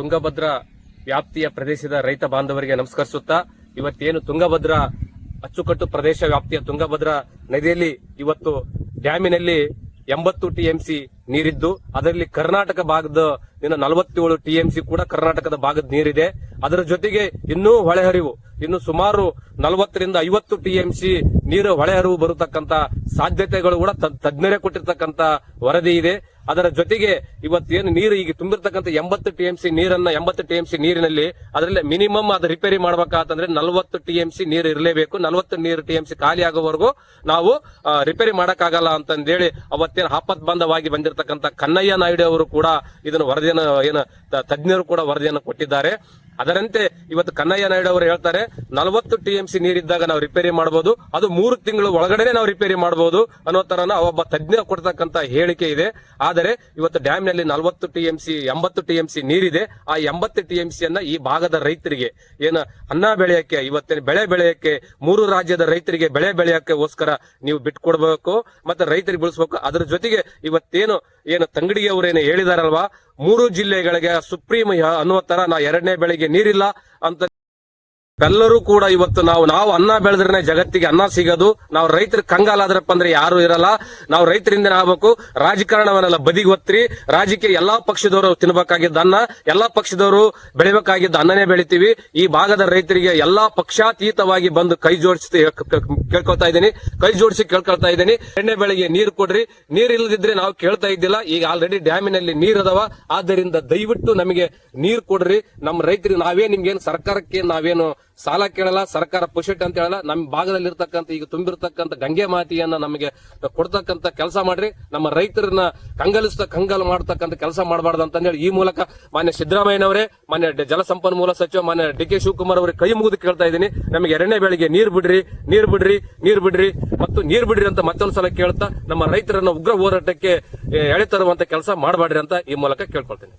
ತುಂಗಭದ್ರಾ ವ್ಯಾಪ್ತಿಯ ಪ್ರದೇಶದ ರೈತ ಬಾಂಧವರಿಗೆ ನಮಸ್ಕರಿಸುತ್ತಾ, ಇವತ್ತೇನು ತುಂಗಭದ್ರಾ ಅಚ್ಚುಕಟ್ಟು ಪ್ರದೇಶ ವ್ಯಾಪ್ತಿಯ ತುಂಗಭದ್ರಾ ನದಿಯಲ್ಲಿ ಇವತ್ತು ಡ್ಯಾಮಿನಲ್ಲಿ ಎಂಬತ್ತು ಟಿಎಂಸಿ ನೀರಿದ್ದು, ಅದರಲ್ಲಿ ಕರ್ನಾಟಕ ಭಾಗದ ನಲವತ್ತೇಳು ಟಿಎಂಸಿ ಕೂಡ ಕರ್ನಾಟಕದ ಭಾಗದ ನೀರಿದೆ. ಅದರ ಜೊತೆಗೆ ಇನ್ನೂ ಹೊಳೆಹರಿವು, ಇನ್ನು ಸುಮಾರು ನಲವತ್ತರಿಂದ ಐವತ್ತು ಟಿಎಂಸಿ ನೀರು ಹೊಳೆಹರಿವು ಬರತಕ್ಕಂತ ಸಾಧ್ಯತೆಗಳು ಕೂಡ ತಜ್ಞರೇ ಕೊಟ್ಟಿರ್ತಕ್ಕಂತ ವರದಿ ಇದೆ. ಅದರ ಜೊತೆಗೆ ಇವತ್ತೇನು ನೀರು ಈಗ ತುಂಬಿರ್ತಕ್ಕಂಥ ಎಂಬತ್ತು ಟಿ ಎಂ ಸಿ ನೀರನ್ನ, ಎಂಬತ್ತು ಟಿ ಎಂ ಸಿ ನೀರಿನಲ್ಲಿ ಅದರಲ್ಲಿ ಮಿನಿಮಮ್ ಅದು ರಿಪೇರಿ ಮಾಡ್ಬೇಕಾತಂದ್ರೆ ನಲ್ವತ್ತು ಟಿ ಎಂ ಸಿ ನೀರು ಇರಲೇಬೇಕು. ನಲವತ್ತು ನೀರು ಟಿ ಎಂ ಸಿ ಖಾಲಿ ಆಗೋವರೆಗೂ ನಾವು ರಿಪೇರಿ ಮಾಡಕ್ಕಾಗಲ್ಲ ಅಂತಂದೇಳಿ ಅವತ್ತೇನು ಆಪತ್ ಬಂಧವಾಗಿ ಬಂದಿರತಕ್ಕಂತ ಕನ್ನಯ್ಯ ನಾಯ್ಡು ಅವರು ಕೂಡ ಇದನ್ನು ವರದಿಯನ್ನು, ಏನು ತಜ್ಞರು ಕೂಡ ವರದಿಯನ್ನು ಕೊಟ್ಟಿದ್ದಾರೆ. ಅದರಂತೆ ಇವತ್ತು ಕನ್ನಯ್ಯ ನಾಯ್ಡು ಅವರು ಹೇಳ್ತಾರೆ, ನಲವತ್ತು ಟಿಎಂಸಿ ನೀರಿದ್ದಾಗ ನಾವು ರಿಪೇರಿ ಮಾಡಬಹುದು ಅದು ಮೂರು ತಿಂಗಳು ಒಳಗಡೆ ನಾವು ರಿಪೇರಿ ಮಾಡಬಹುದು ಅನ್ನೋ ತರನ ಒಬ್ಬ ತಜ್ಞ ಕೊಡ್ತಕ್ಕಂತ ಹೇಳಿಕೆ ಇದೆ. ಆದರೆ ಇವತ್ತು ಡ್ಯಾಮ್ನಲ್ಲಿ ನಲವತ್ತು ಟಿಎಂಸಿ ಎಂಬತ್ತು ಟಿಎಂಸಿ ನೀರಿದೆ. ಆ ಎಂಬತ್ತು ಟಿಎಂಸಿಯನ್ನ ಈ ಭಾಗದ ರೈತರಿಗೆ, ಏನು ಅನ್ನ ಬೆಳೆಯಕ್ಕೆ, ಇವತ್ತಿನ ಬೆಳೆ ಬೆಳೆಯಕ್ಕೆ, ಮೂರು ರಾಜ್ಯದ ರೈತರಿಗೆ ಬೆಳೆ ಬೆಳೆಯಕ್ಕೋಸ್ಕರ ನೀವು ಬಿಟ್ಕೊಡ್ಬೇಕು, ಮತ್ತೆ ರೈತರಿಗೆ ಬೆಳೆಸಬೇಕು. ಅದ್ರ ಜೊತೆಗೆ ಇವತ್ತೇನು, ಏನು ತಂಗಡಿಗೆ ಅವರೇನು ಹೇಳಿದಾರಲ್ವಾ ಮೂರು ಜಿಲ್ಲೆಗಳಿಗೆ ಸುಪ್ರೀಂ ಅನ್ನುವ ತರ ನಾ ಎರಡನೇ ಬೆಳೆಗೆ ನೀರಿಲ್ಲ ಅಂತ ಎಲ್ಲರೂ ಕೂಡ ಇವತ್ತು ನಾವು ನಾವು ಅನ್ನ ಬೆಳೆದ್ರೆ ಜಗತ್ತಿಗೆ ಅನ್ನ ಸಿಗೋದು. ನಾವು ರೈತರ ಕಂಗಾಲಾದ್ರಪ್ಪ ಅಂದ್ರೆ ಯಾರು ಇರಲ್ಲ. ನಾವು ರೈತರಿಂದ ಆಗ್ಬೇಕು. ರಾಜಕಾರಣವನ್ನೆಲ್ಲ ಬದಿಗೆ ಒತ್ತಿ ರಾಜಕೀಯ ಎಲ್ಲಾ ಪಕ್ಷದವರು ತಿನ್ಬೇಕಾಗಿದ್ದ ಅನ್ನ, ಎಲ್ಲಾ ಪಕ್ಷದವರು ಬೆಳಿಬೇಕಾಗಿದ್ದ ಅನ್ನನೇ ಬೆಳಿತೀವಿ. ಈ ಭಾಗದ ರೈತರಿಗೆ ಎಲ್ಲಾ ಪಕ್ಷಾತೀತವಾಗಿ ಬಂದು ಕೈ ಜೋಡಿಸಿ ಕೇಳ್ಕೊಳ್ತಾ ಇದ್ದೀನಿ. ಕೈ ಜೋಡಿಸಿ ಕೇಳ್ಕೊಳ್ತಾ ಇದ್ದೀನಿ. ಎಣ್ಣೆ ಬೆಳೆಗೆ ನೀರು ಕೊಡ್ರಿ. ನೀರ್ ಇಲ್ಲದಿದ್ರೆ ನಾವು ಕೇಳ್ತಾ ಇದ್ದಿಲ್ಲ. ಈಗ ಆಲ್ರೆಡಿ ಡ್ಯಾಮಿನಲ್ಲಿ ನೀರ್ ಅದಾವ. ಆದ್ದರಿಂದ ದಯವಿಟ್ಟು ನಮಗೆ ನೀರ್ ಕೊಡ್ರಿ. ನಮ್ಮ ರೈತರಿಗೆ ನಾವೇ ನಿಮ್ಗೇನು ಸರ್ಕಾರಕ್ಕೆ ನಾವೇನು ಸಾಲ ಕೇಳಲ್ಲ, ಸರ್ಕಾರ ಪುಷೆಟ್ ಅಂತ ಹೇಳಲ್ಲ. ನಮ್ಮ ಭಾಗದಲ್ಲಿರ್ತಕ್ಕಂಥ, ಈಗ ತುಂಬಿರ್ತಕ್ಕಂಥ ಗಂಗೆ ಮಾತಿಯನ್ನ ನಮಗೆ ಕೊಡ್ತಕ್ಕಂಥ ಕೆಲಸ ಮಾಡ್ರಿ. ನಮ್ಮ ರೈತರನ್ನ ಕಂಗಲಿಸ್ತ ಕಂಗಲ್ ಮಾಡ್ತಕ್ಕಂಥ ಕೆಲಸ ಮಾಡಬಾರ್ದು ಅಂತ ಹೇಳಿ ಈ ಮೂಲಕ ಮಾನ್ಯ ಸಿದ್ದರಾಮಯ್ಯನವರೇ, ಮಾನ್ಯ ಜಲಸಂಪನ್ಮೂಲ ಸಚಿವ, ಮಾನ್ಯ ಡಿ ಕೆ ಶಿವಕುಮಾರ್ ಅವರಿಗೆ ಕೈ ಮುಗಿದು ಕೇಳ್ತಾ ಇದ್ದೀನಿ. ನಮಗೆ ಎರಡನೇ ಬೆಳಿಗ್ಗೆ ನೀರ್ ಬಿಡ್ರಿ ನೀರ್ ಬಿಡ್ರಿ ನೀರ್ ಬಿಡ್ರಿ ಮತ್ತು ನೀರ್ ಬಿಡ್ರಿ ಅಂತ ಮತ್ತೊಂದು ಸಲ ಕೇಳ್ತಾ ನಮ್ಮ ರೈತರನ್ನ ಉಗ್ರ ಹೋರಾಟಕ್ಕೆ ಎಳೆ ತರುವಂತ ಕೆಲಸ ಮಾಡಬೇಡ್ರಿ ಅಂತ ಈ ಮೂಲಕ ಕೇಳ್ಕೊಳ್ತೀನಿ.